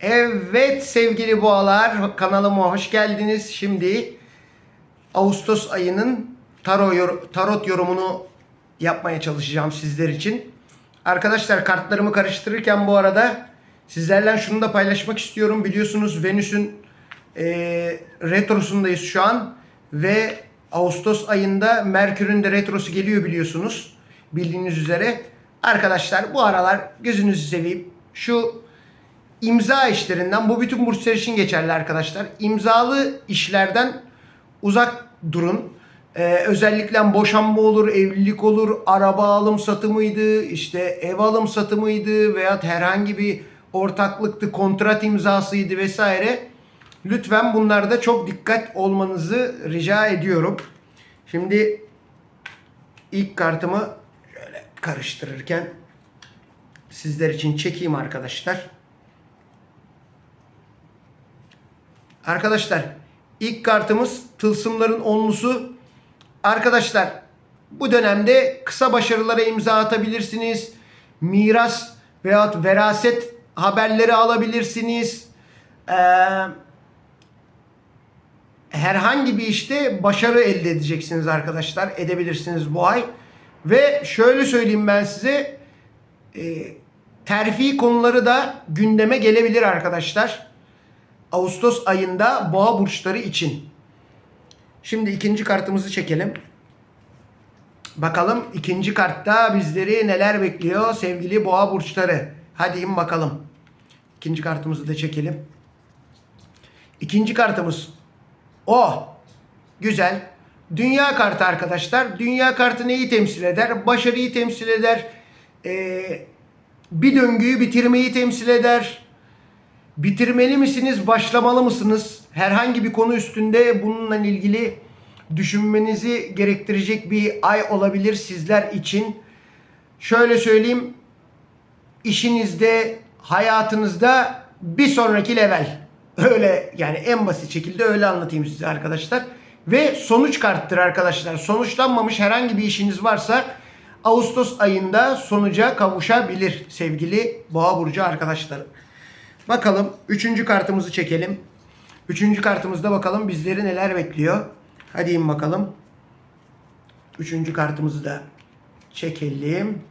Evet sevgili boğalar kanalıma hoş geldiniz. Şimdi Ağustos ayının taro yor- tarot yorumunu yapmaya çalışacağım sizler için. Arkadaşlar kartlarımı karıştırırken bu arada sizlerle şunu da paylaşmak istiyorum. Biliyorsunuz Venüs'ün eee retrosundayız şu an ve Ağustos ayında Merkür'ün de retrosu geliyor biliyorsunuz. Bildiğiniz üzere. Arkadaşlar bu aralar gözünüzü seveyim. Şu imza işlerinden bu bütün burçlar için geçerli arkadaşlar. İmzalı işlerden uzak durun. Ee, özellikle boşanma olur, evlilik olur, araba alım satımıydı, işte ev alım satımıydı veya herhangi bir ortaklıktı, kontrat imzasıydı vesaire. Lütfen bunlarda çok dikkat olmanızı rica ediyorum. Şimdi ilk kartımı şöyle karıştırırken sizler için çekeyim arkadaşlar. Arkadaşlar ilk kartımız tılsımların onlusu. Arkadaşlar bu dönemde kısa başarılara imza atabilirsiniz. Miras veyahut veraset haberleri alabilirsiniz. Ee, herhangi bir işte başarı elde edeceksiniz arkadaşlar. Edebilirsiniz bu ay. Ve şöyle söyleyeyim ben size. E, terfi konuları da gündeme gelebilir arkadaşlar. Ağustos ayında boğa burçları için. Şimdi ikinci kartımızı çekelim. Bakalım ikinci kartta bizleri neler bekliyor sevgili boğa burçları. Hadi in bakalım. İkinci kartımızı da çekelim. İkinci kartımız o. Güzel. Dünya kartı arkadaşlar. Dünya kartı neyi temsil eder? Başarıyı temsil eder. Ee, bir döngüyü bitirmeyi temsil eder. Bitirmeli misiniz, başlamalı mısınız? Herhangi bir konu üstünde bununla ilgili düşünmenizi gerektirecek bir ay olabilir sizler için. Şöyle söyleyeyim, işinizde, hayatınızda bir sonraki level. Öyle yani en basit şekilde öyle anlatayım size arkadaşlar. Ve sonuç karttır arkadaşlar. Sonuçlanmamış herhangi bir işiniz varsa Ağustos ayında sonuca kavuşabilir sevgili Boğa burcu arkadaşlarım. Bakalım üçüncü kartımızı çekelim. Üçüncü kartımızda bakalım bizleri neler bekliyor. Hadi in bakalım. Üçüncü kartımızı da çekelim.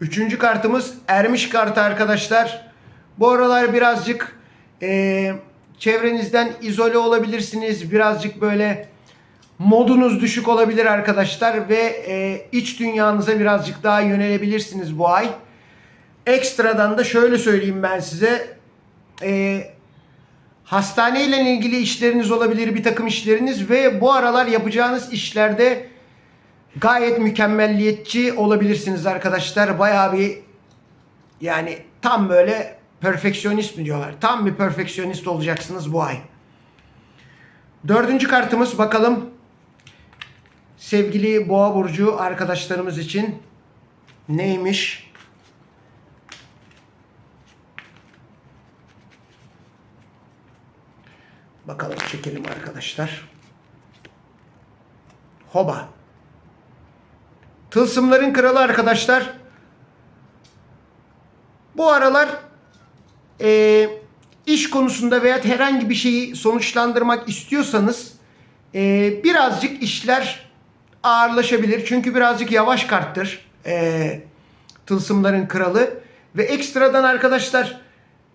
Üçüncü kartımız ermiş kartı arkadaşlar. Bu aralar birazcık eee, çevrenizden izole olabilirsiniz. Birazcık böyle modunuz düşük olabilir arkadaşlar. Ve eee, iç dünyanıza birazcık daha yönelebilirsiniz bu ay. Ekstradan da şöyle söyleyeyim ben size. Eee hastaneyle ilgili işleriniz olabilir, bir takım işleriniz ve bu aralar yapacağınız işlerde gayet mükemmelliyetçi olabilirsiniz arkadaşlar. Bayağı bir yani tam böyle perfeksiyonist mi diyorlar? Tam bir perfeksiyonist olacaksınız bu ay. Dördüncü kartımız bakalım sevgili boğa burcu arkadaşlarımız için neymiş? Bakalım çekelim arkadaşlar. Hoba. Tılsımların kralı arkadaşlar. Bu aralar eee, iş konusunda veya herhangi bir şeyi sonuçlandırmak istiyorsanız eee, birazcık işler ağırlaşabilir. Çünkü birazcık yavaş karttır eee, tılsımların kralı. Ve ekstradan arkadaşlar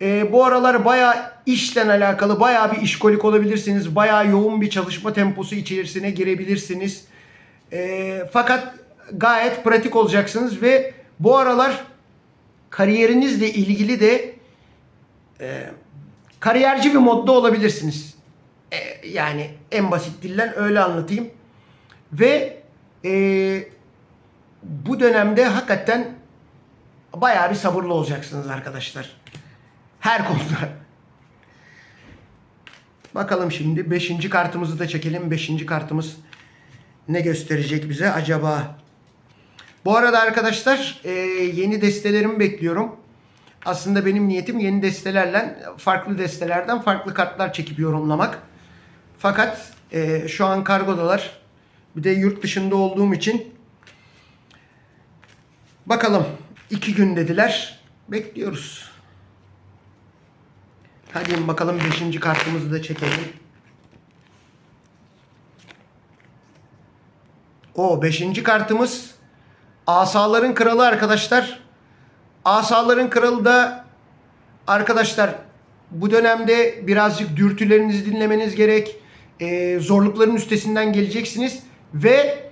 eee, bu aralar baya işle alakalı baya bir işkolik olabilirsiniz. Baya yoğun bir çalışma temposu içerisine girebilirsiniz. Eee, fakat gayet pratik olacaksınız ve bu aralar kariyerinizle ilgili de e, kariyerci bir modda olabilirsiniz. E, yani en basit dillen öyle anlatayım. Ve e, bu dönemde hakikaten bayağı bir sabırlı olacaksınız arkadaşlar. Her konuda. Bakalım şimdi 5. kartımızı da çekelim. 5. kartımız ne gösterecek bize acaba? Bu arada arkadaşlar e, yeni destelerimi bekliyorum. Aslında benim niyetim yeni destelerle farklı destelerden farklı kartlar çekip yorumlamak. Fakat e, şu an kargodalar. Bir de yurt dışında olduğum için bakalım iki gün dediler. Bekliyoruz. Hadi bakalım 5. kartımızı da çekelim. O 5. kartımız Asaların Kralı arkadaşlar. Asaların Kralı da arkadaşlar bu dönemde birazcık dürtülerinizi dinlemeniz gerek. Ee, zorlukların üstesinden geleceksiniz ve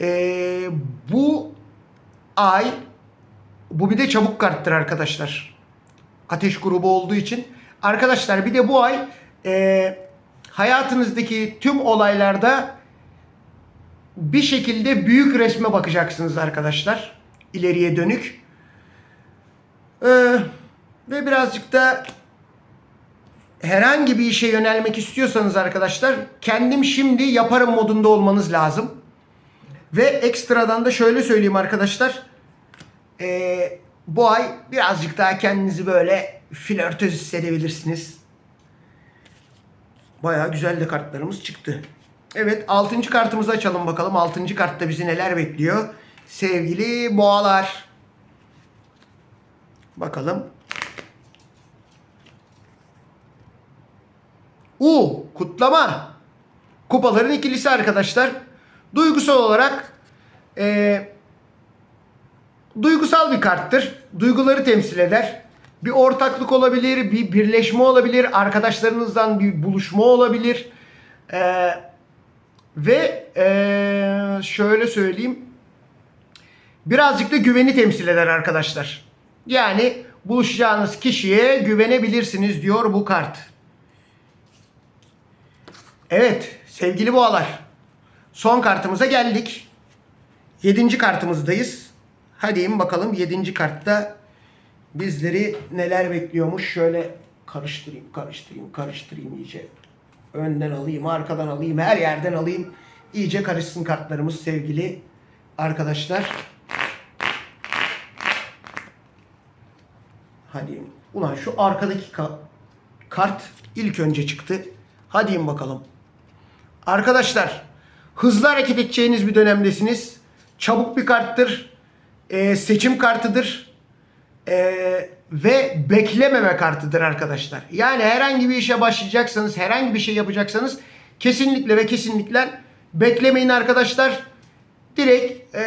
ee, bu ay bu bir de çabuk karttır arkadaşlar. Ateş grubu olduğu için. Arkadaşlar bir de bu ay ee, hayatınızdaki tüm olaylarda bir şekilde büyük resme bakacaksınız arkadaşlar. İleriye dönük. Ee, ve birazcık da herhangi bir işe yönelmek istiyorsanız arkadaşlar kendim şimdi yaparım modunda olmanız lazım. Ve ekstradan da şöyle söyleyeyim arkadaşlar. Ee, bu ay birazcık daha kendinizi böyle flörtöz hissedebilirsiniz. Baya güzel de kartlarımız çıktı. Evet 6. kartımızı açalım bakalım. 6. kartta bizi neler bekliyor. Sevgili boğalar. Bakalım. U kutlama. Kupaların ikilisi arkadaşlar. Duygusal olarak eee duygusal bir karttır. Duyguları temsil eder. Bir ortaklık olabilir, bir birleşme olabilir, arkadaşlarınızdan bir buluşma olabilir. Ee, ve ee, şöyle söyleyeyim. Birazcık da güveni temsil eder arkadaşlar. Yani buluşacağınız kişiye güvenebilirsiniz diyor bu kart. Evet sevgili boğalar. Son kartımıza geldik. Yedinci kartımızdayız. Hadi bakalım yedinci kartta bizleri neler bekliyormuş. Şöyle karıştırayım, karıştırayım, karıştırayım iyice. Önden alayım, arkadan alayım, her yerden alayım. İyice karışsın kartlarımız sevgili arkadaşlar. Hadi ulan şu arkadaki ka- kart ilk önce çıktı. Hadi bakalım. Arkadaşlar hızlı hareket edeceğiniz bir dönemdesiniz. Çabuk bir karttır. Ee, seçim kartıdır. Ee, ve beklememe kartıdır arkadaşlar. Yani herhangi bir işe başlayacaksanız, herhangi bir şey yapacaksanız kesinlikle ve kesinlikle beklemeyin arkadaşlar. Direkt e,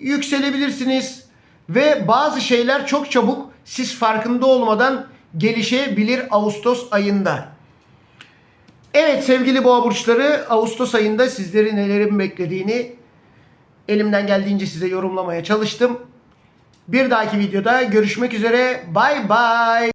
yükselebilirsiniz ve bazı şeyler çok çabuk siz farkında olmadan gelişebilir Ağustos ayında. Evet sevgili boğa burçları Ağustos ayında sizleri nelerin beklediğini elimden geldiğince size yorumlamaya çalıştım. Bir dahaki videoda görüşmek üzere. Bay bay.